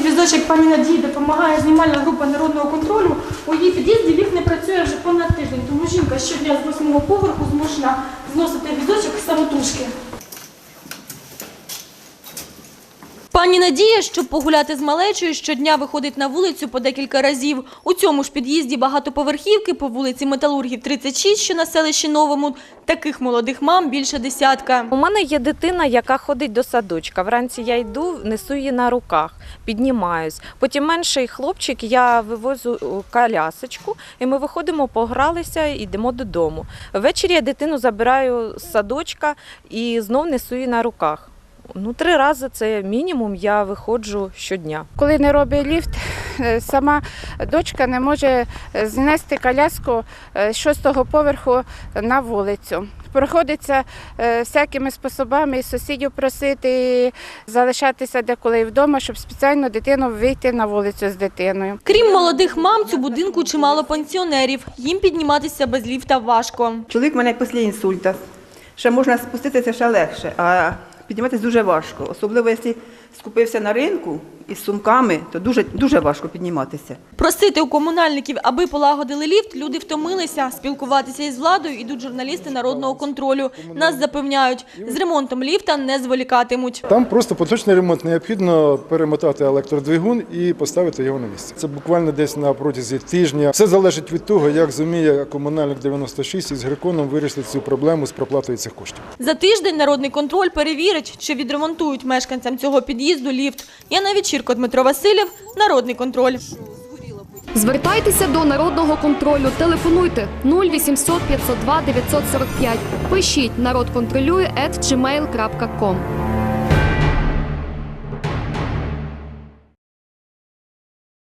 візочок пані Надії допомагає знімальна група народного контролю. У її під'їзді ліфт не працює вже понад тиждень, тому жінка щодня з восьмого поверху змушена зносити візочок самотужки. Пані Надія, щоб погуляти з малечою, щодня виходить на вулицю по декілька разів. У цьому ж під'їзді багатоповерхівки по вулиці Металургів 36, що на селищі Новому. Таких молодих мам більше десятка. У мене є дитина, яка ходить до садочка. Вранці я йду, несу її на руках, піднімаюсь. Потім менший хлопчик, я вивозу колясочку, і ми виходимо, погралися йдемо додому. Ввечері я дитину забираю з садочка і знов несу її на руках. Ну, три рази це мінімум, я виходжу щодня. Коли не робить ліфт, е, сама дочка не може е, знести коляску е, з шостого поверху на вулицю. Приходиться е, всякими способами і сусідів просити, і залишатися деколи і вдома, щоб спеціально дитину вийти на вулицю з дитиною. Крім молодих мам, цю будинку чимало пенсіонерів. Їм підніматися без ліфта важко. Чоловік мене після інсульта. Ще можна спуститися ще легше, а підніматися дуже важко. Особливо, якщо скупився на ринку із сумками, то дуже, дуже важко підніматися. Просити у комунальників, аби полагодили ліфт, люди втомилися. Спілкуватися із владою ідуть журналісти народного контролю. Нас запевняють, з ремонтом ліфта не зволікатимуть. Там просто поточний ремонт. Необхідно перемотати електродвигун і поставити його на місце. Це буквально десь на протязі тижня. Все залежить від того, як зуміє комунальник 96 із Гриконом вирішити цю проблему з проплатою цих коштів. За тиждень народний контроль перевірить, чи відремонтують мешканцям цього під'їзду ліфт. я на вечірку Дмитро Васильєв, народний контроль. Звертайтеся до народного контролю. Телефонуйте 0800 502 945. Пишіть народ контролює.